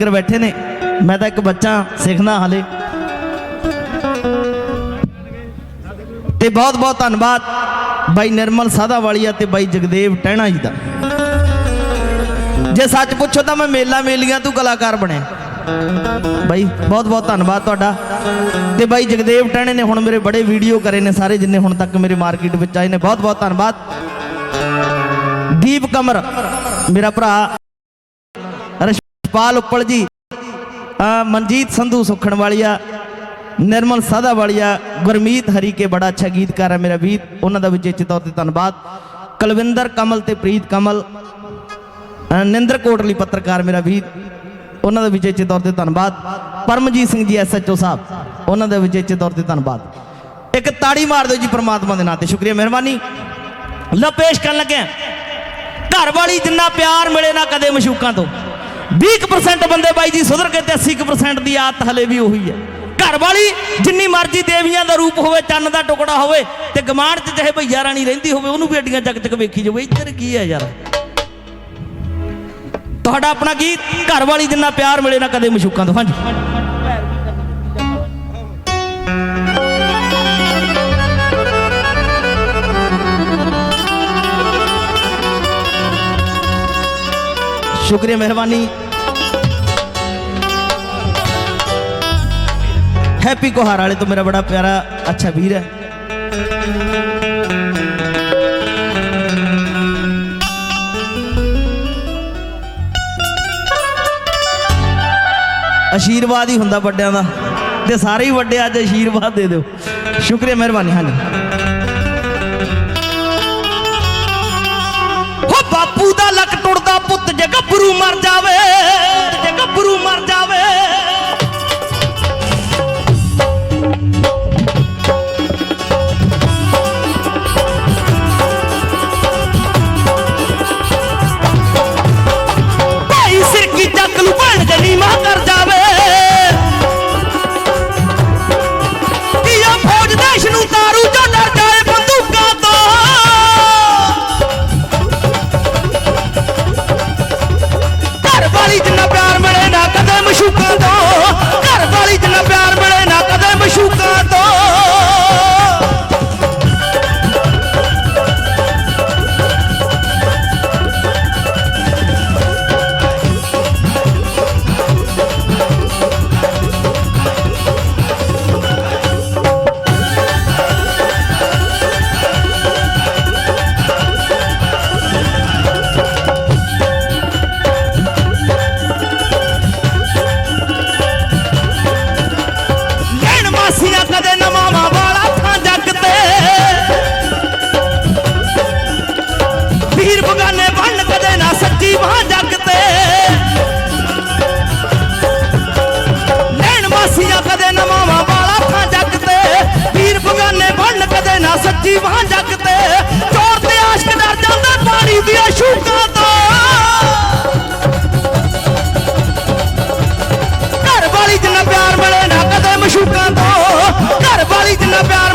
ਕਰ ਬੈਠੇ ਨੇ। ਮੈਂ ਤਾਂ ਇੱਕ ਬੱਚਾ ਸਿੱਖਦਾ ਹਾਲੇ। ਤੇ ਬਹੁਤ ਬਹੁਤ ਧੰਨਵਾਦ ਬਾਈ ਨਿਰਮਲ ਸਾਦਾ ਵਾਲੀਆ ਤੇ ਬਾਈ ਜਗਦੇਵ ਟਹਿਣਾ ਜੀ ਦਾ। ਜੇ ਸੱਚ ਪੁੱਛੋ ਤਾਂ ਮੈਂ ਮੇਲਾ ਮੇਲੀਆਂ ਤੂੰ ਕਲਾਕਾਰ ਬਣਿਆ ਬਾਈ, ਬਹੁਤ ਬਹੁਤ ਧੰਨਵਾਦ ਤੁਹਾਡਾ। ਤੇ ਬਾਈ ਜਗਦੇਵ ਟਹਿਣੇ ਨੇ ਹੁਣ ਮੇਰੇ ਬੜੇ ਵੀਡੀਓ ਕਰੇ ਨੇ ਸਾਰੇ ਜਿੰਨੇ ਹੁਣ ਤੱਕ ਮੇਰੇ ਮਾਰਕੀਟ ਵਿੱਚ ਆਏ ਨੇ। ਬਹੁਤ ਬਹੁਤ ਧੰਨਵਾਦ। ਦੀਪ ਕਮਰ, ਮੇਰਾ ਭਰਾ। ਰਸ਼ਪਾਲ ਉੱਪਲ ਜੀ ਮਨਜੀਤ ਸੰਧੂ ਸੁਖਣ ਵਾਲੀਆ, ਨਿਰਮਲ ਸਾਦਾ ਵਾਲੀਆ, ਗੁਰਮੀਤ ਹਰੀ ਕੇ ਬੜਾ ਅੱਛਾ ਗੀਤਕਾਰ ਹੈ ਮੇਰਾ ਵੀਰ, ਉਹਨਾਂ ਦਾ ਵਿਚੇਚੇ ਤੌਰ ਤੇ ਧੰਨਵਾਦ। ਕੁਲਵਿੰਦਰ ਕਮਲ ਤੇ ਪ੍ਰੀਤ ਕਮਲ ਨਿੰਦਰ ਕੋਟਲੀ ਪੱਤਰਕਾਰ ਮੇਰਾ ਵੀਰ, ਉਹਨਾਂ ਦਾ ਵਿਚੇਚੇ ਤੌਰ ਤੇ ਧੰਨਵਾਦ। ਪਰਮਜੀਤ ਸਿੰਘ ਜੀ ਐਸਐਚਓ ਸਾਹਿਬ, ਉਹਨਾਂ ਦਾ ਵਿਚੇਚੇ ਤੌਰ ਤੇ ਧੰਨਵਾਦ। ਇੱਕ ਤਾੜੀ ਮਾਰ ਦਿਓ ਜੀ ਪ੍ਰਮਾਤਮਾ ਦੇ ਨਾਂ ਤੇ, ਸ਼ੁਕਰੀਆ ਮਿਹਰਬਾਨੀ। ਲਓ, ਪੇਸ਼ ਕਰਨ ਲੱਗਿਆ ਘਰ ਵਾਲੀ ਜਿੰਨਾ ਪਿਆਰ ਮਿਲੇ ਨਾ ਕਦੇ ਮਸ਼ੂਕਾਂ ਤੋਂ। 20% ਬੰਦੇ ਬਾਈ ਜੀ ਸੁਧਰ ਗਏ ਤੇ 80% ਦੀ ਆਦਤ ਹਲੇ ਵੀ ਉਹੀ ਹੈ। ਘਰ ਵਾਲੀ ਜਿੰਨੀ ਮਰਜ਼ੀ ਦੇਵੀਆਂ ਦਾ ਰੂਪ ਹੋਵੇ, ਚੰਨ ਦਾ ਟੁਕੜਾ ਹੋਵੇ ਤੇ ਗਮਾਨ 'ਚ ਚਾਹੇ ਭਈਆ ਰਾਣੀ ਰਹਿੰਦੀ ਹੋਵੇ, ਉਹਨੂੰ ਵੀ ਅੱਡੀਆਂ ਚੱਕ ਚੱਕ ਵੇਖੀ ਜਾਵੇ ਇੱਧਰ ਕੀ ਹੈ ਯਾਰ? ਤੁਹਾਡਾ ਆਪਣਾ ਗੀਤ ਘਰ ਵਾਲੀ ਜਿੰਨਾ ਪਿਆਰ ਮਿਲੇ ਨਾ ਕਦੇ ਮਸ਼ੂਕਾਂ ਤੋਂ। ਹਾਂਜੀ। ਸ਼ੁਕਰੀਆ ਮਿਹਰਬਾਨੀ। ਹੈਪੀ ਕੋਹਾਰ ਵਾਲੇ ਤੋਂ ਮੇਰਾ ਬੜਾ ਪਿਆਰਾ, ਅੱਛਾ ਵੀਰ ਹੈ। ਆਸ਼ੀਰਵਾਦ ਹੀ ਹੁੰਦਾ ਵੱਡਿਆਂ ਦਾ। ਤੇ ਸਾਰੇ ਹੀ ਵੱਡੇ ਅੱਜ ਆਸ਼ੀਰਵਾਦ ਦੇ ਦਿਓ। ਸ਼ੁਕਰੀਆ ਮਿਹਰਬਾਨੀ, ਹਾਂਜੀ। ਹੋ ਬਾਪੂ ਦਾ ਲੱਕ ਟੁੱਟ ਜੇ ਗੱਭਰੂ ਮਰ ਜਾਵੇ ਜੇ ਗੱਭਰੂ ਮਰ ਜਾਵੇ। ਮਸ਼ੂਕਾਂ ਤੋਂ ਘਰ ਵਾਲੀ ਜਿੰਨਾ ਨਾ ਸੱਚੀ ਜੱਗ ਤੇ। ਲੈਣ ਮਾਸੀਆਂ ਕਦੇ ਨਵਾਵਾਂ ਵਾਲਾ ਥਾਂ ਜੱਗ ਤੇ। ਵੀਰ ਬਗਾਨੇ ਬਣ ਕਦੇ ਨਾ ਸੱਚੀ ਬਾਹ ਜੱਗ ਤੇ। ਚੋਰ ਤੇ ਆਸ਼ਕ ਡਰ ਜਾਂਦਾ ਪਾਣੀ ਦੀਆਂ ਸ਼ੂਕਾਂ ਤੋਂ। ਘਰ ਵਾਲੀ ਜਿੰਨਾ ਪਿਆਰ ਮਿਲੇ ਨਾ ਕਦੇ ਮਸ਼ੂਕਾਂ ਤੋਂ। ਘਰ ਵਾਲੀ ਜਿੰਨਾ ਪਿਆਰ